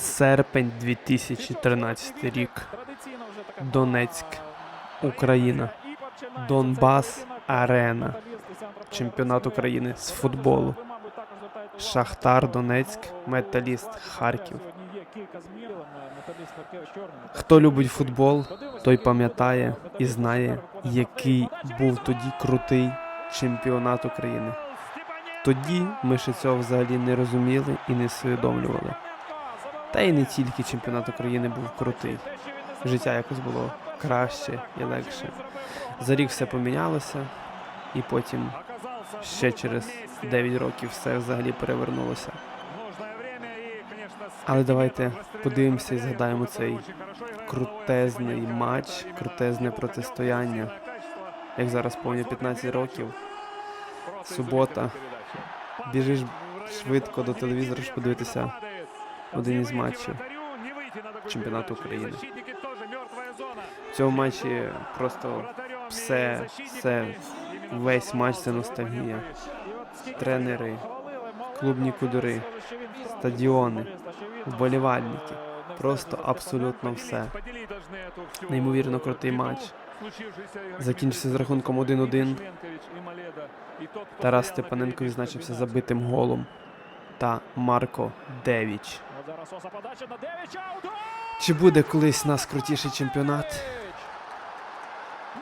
Серпень 2013 рік. Донецьк, Україна. Донбас Арена. Чемпіонат України з футболу. Шахтар Донецьк, Металіст Харків. Хто любить футбол, той пам'ятає і знає, який був тоді крутий чемпіонат України. Тоді ми ще цього взагалі не розуміли і не усвідомлювали. Та й не тільки чемпіонат України був крутий. Життя якось було краще і легше. За рік все помінялося, і потім ще через 9 років все взагалі перевернулося. Але давайте подивимося і згадаємо цей крутезний матч, крутезне протистояння. Як зараз повні 15 років, субота, біжиш швидко до телевізора, щоб подивитися один із матчів чемпіонату України. В цьому матчі просто все, все, весь матч це ностальгія. Тренери, клубні кудури, стадіони, вболівальники. Просто абсолютно все. Неймовірно крутий матч. Закінчився з рахунком 1-1. Тарас Степаненко відзначився забитим голом. Та Марко Девіч. Чи буде колись нас крутіший чемпіонат?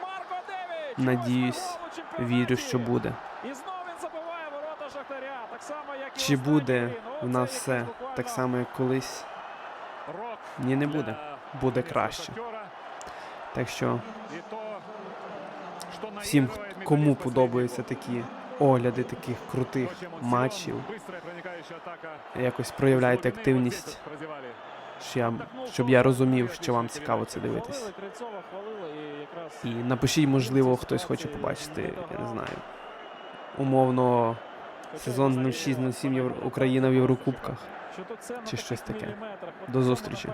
Марко Девіч! Надіюсь, вірю, що буде. І знову він забиває ворота Шахтаря. Так само, як і Чи буде в нас все так само, як колись? Ні, не буде. Буде краще. Так що всім, кому подобаються такі огляди таких крутих матчів, якось проявляйте активність, щоб я, щоб я розумів, що вам цікаво це дивитись. І напишіть, можливо, хтось хоче побачити, я не знаю. Умовно, сезон 06-07 Євро... Україна в Єврокубках. що чи щось таке. До зустрічі.